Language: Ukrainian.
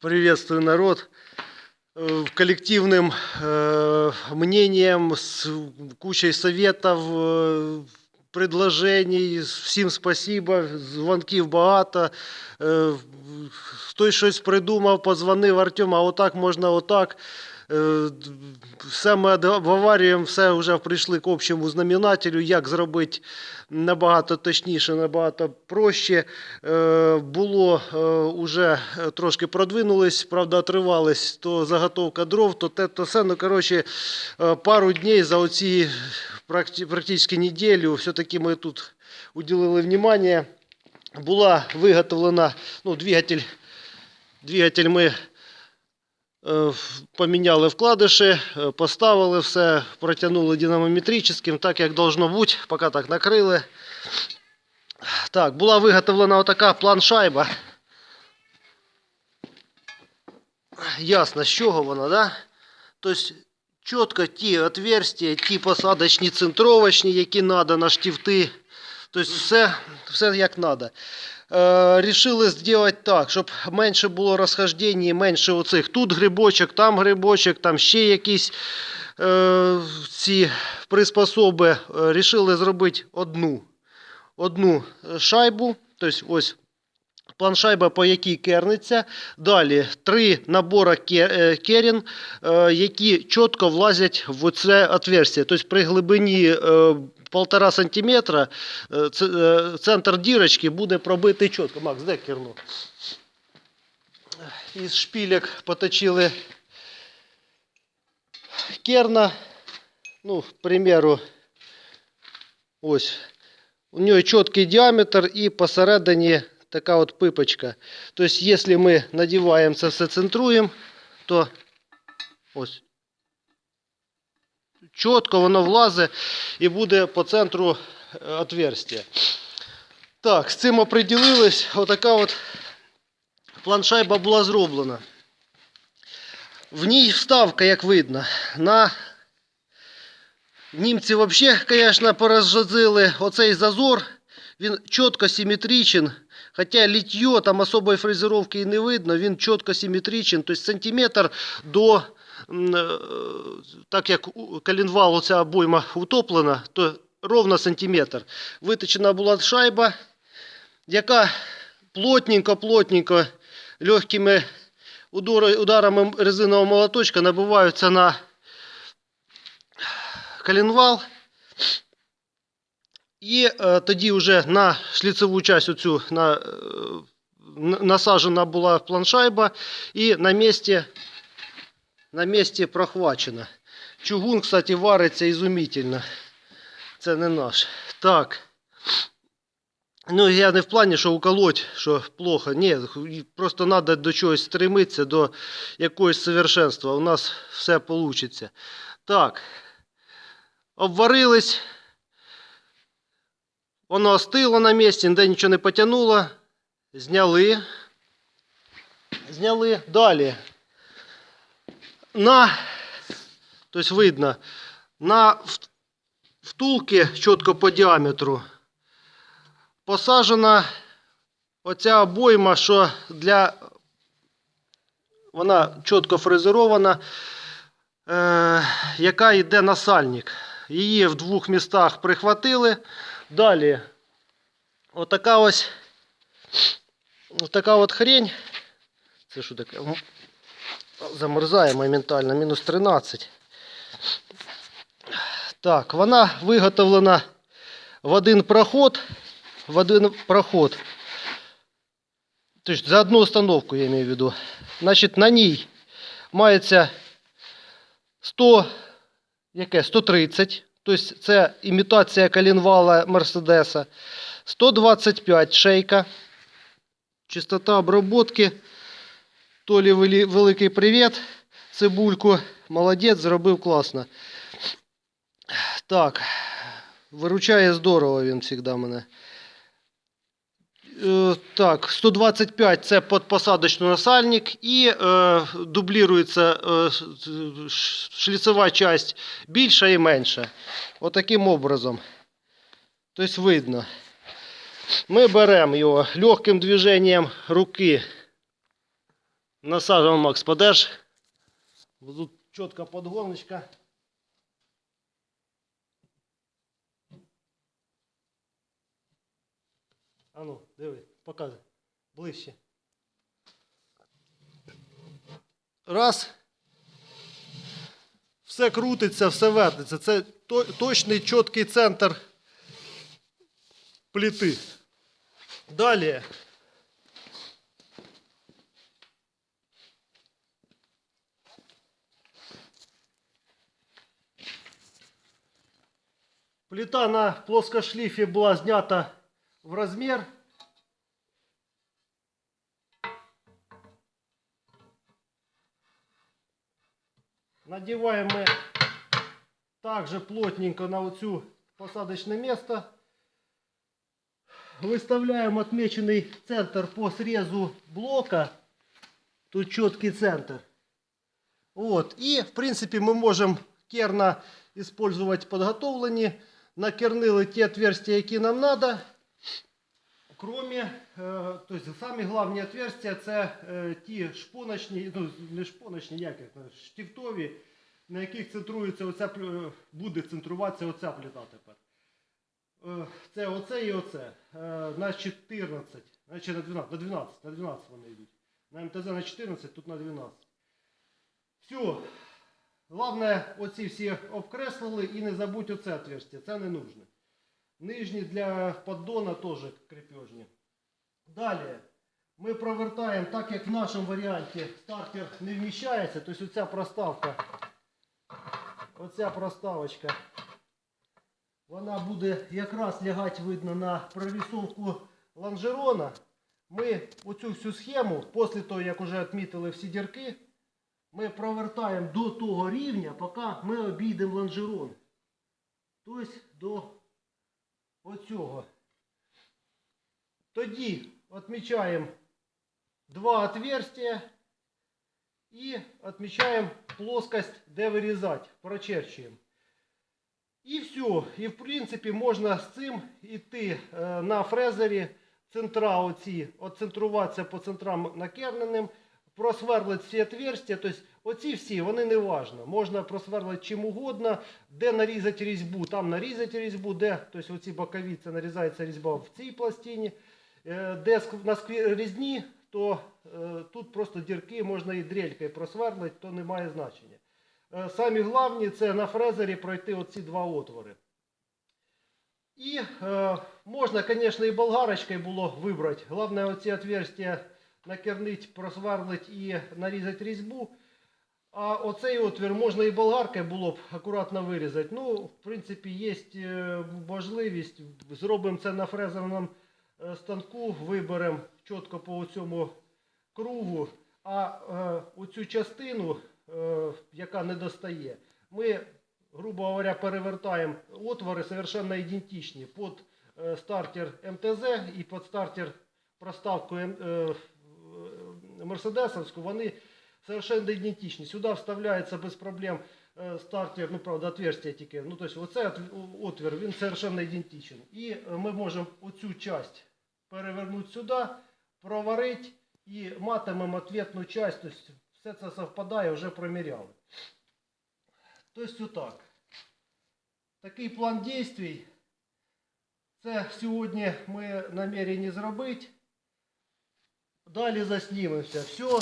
Приветствую, народ. Э, Коллективным э, мнением, с кучей советов, э, предложений. Всім спасибо. Дзвонків багато. Е, Хтось щось придумав, позвонив Артем, а отак можна отак. Е, Все ми обговорюємо, все вже прийшли к общому знаменателю, як зробити набагато точніше, набагато проще. Е, Було е, уже е, трошки продвинулись, правда, отривались то заготовка дров, то те, то все. Ну, коротше, пару днів за оці практично неділю все-таки ми тут уділили внимание. Була виготовлена, ну, двигатель, двигатель ми в- поміняли вкладиші, е, поставили все, протягнули динамометричним, так як должно бути, поки так накрили. Так, була виготовлена отака план-шайба. Ясно, з чого вона, да? Тобто чітко ті отверстия, ті посадочні, центровочні, які треба на штифти. Тобто все, все як треба. Е, рішили зробити так, щоб менше було розхождень, менше оцих. Тут грибочок, там грибочок, там ще якісь е, ці приспособи. Е, рішили зробити одну, одну шайбу. Тобто ось планшайба, по якій керниться. Далі три набори е, керін, які чітко влазять в це отверстие. Тобто при глибині е, 1,5 см е, ц- е, центр дірочки буде пробитий чітко. Макс, де керно? Із шпілек поточили керна. Ну, к примеру, ось. У нього чіткий діаметр і посередині така от пипочка. Тобто, якщо ми надіваємо це все, центруємо, то ось чітко воно влазить і буде по центру е, отверстия. Так, з цим оприділились. Отака от планшайба була зроблена. В ній вставка, як видно, на Німці взагалі, звісно, порозжазили оцей зазор. Він чітко симметричен. Хоча літьо, там особої фрезеровки і не видно, він чітко симметричен. Тобто сантиметр до, так як у- оця обойма утоплена, то ровно сантиметр. Виточена була шайба, яка плотненько-плотненько легкими ударами резинового молоточка набиваються на коленвал. І е, тоді вже на шліцеву часть оцю на, е, н- насаджена була планшайба і на місці, на місці прохвачена. Чугун, кстати, вариться ізумітельно. Це не наш. Так. Ну, я не в плані, що уколоть, що плохо. Ні, просто треба до чогось стремитися, до якогось совершенства. У нас все вийде. Так. Обварились. Воно остило на місці, ніде нічого не потягнуло. Зняли. Зняли. Далі. На, тобто видно, на втулки чітко по діаметру посаджена оця обойма, що для вона чітко фрезерована, е, яка йде на сальник. Її в двох містах прихватили. Далі, отака ось така от хрень. Це що таке? Замерзає моментально, мінус 13. Так, вона виготовлена в один проход. В один проход. Тобто за одну установку я маю в виду. Значить, на ній мається 100, яке? 130. Тобто це імітація коленвала Мерседеса. 125 шейка. Частота обробки. Толі великий привіт. Цибульку. Молодець, зробив класно. Так. Виручає здорово він завжди мене. Е, Так, 125 це подпосадочний насальник і е, дублірується е, шліцева часть більша і менша. Отаким образом. Тобто видно. Ми беремо його легким движенням руки Насаживаем Макс, подержь. Вот Тут четко подгоночка. А ну, диви, показуй. Ближче. Раз. Все крутиться, все вертиться. Це то- точний чіткий центр плити. Далі. Плита на плоскошлифе была снята в размер. Надеваем мы также плотненько на вот всю посадочное место. Выставляем отмеченный центр по срезу блока. Тут четкий центр. Вот. И, в принципе, мы можем керна использовать подготовлені. Накернили ті отверстия, які нам надо. Кроме, е, то есть самі головні отверстия це е, ті шпоночні, ну не шпоночні, як е, штифтові, на яких центрується оця, плю- буде центруватися оця плита тепер. Е, Це оце і оце. Е, На 14, значить на 12, на 12, на 12 вони йдуть. На МТЗ на 14, тут на 12. Все. Головне, оці всі обкреслили і не забудь оце отверстие, це не нужно. Нижні для поддона теж крепежні. Далі ми провертаємо, так як в нашому варіанті стартер не вміщається, тобто оця проставка, оця проставочка, вона буде якраз лягати видно на прорисовку лонжерона. Ми оцю всю схему, після того, як вже відмітили всі дірки, ми провертаємо до того рівня, поки ми обійдемо лонжерон. Тобто до оцього. Тоді відмічаємо два отверстия і відмічаємо плоскость, де вирізати, прочерчуємо. І все. І в принципі можна з цим йти е, на фрезері, центра оці, отцентруватися по центрам накерненим, просверлити всі отверстия. Тобто оці всі, вони не важно. Можна просверлити чим угодно, де нарізати різьбу, там нарізати різьбу, де, тобто оці бокові, це нарізається різьба в цій пластині. Е, Де на різні, то е, тут просто дірки можна і дрелькою просверлити, то не має значення. Е, Самі головні це на фрезері пройти оці два отвори. І е, можна, звісно, і болгарочкою було вибрати. Головне оці отверстия накернити, просверлити і нарізати різьбу. А оцей отвір можна і болгаркою було б акуратно вирізати. Ну, в принципі, є е, можливість. Зробимо це на фрезерному е, станку, виберемо чітко по цьому кругу. А е, оцю частину, е, яка не достає, ми, грубо говоря, перевертаємо отвори совершенно ідентичні під е, стартер МТЗ і під стартер проставку е, Мерседесовську, вони совершенно ідентичні. Сюди вставляється без проблем е, стартер, ну правда, отверстие тільки. Ну, тобто оцей от- отвір, він совершенно ідентичен. І е, ми можемо оцю часть перевернути сюди, проварити і матимемо ответну часть. Тобто все це совпадає, вже проміряли. Тобто отак. Такий план дій. Це сьогодні ми намірені зробити. Далі заснімемося. Все.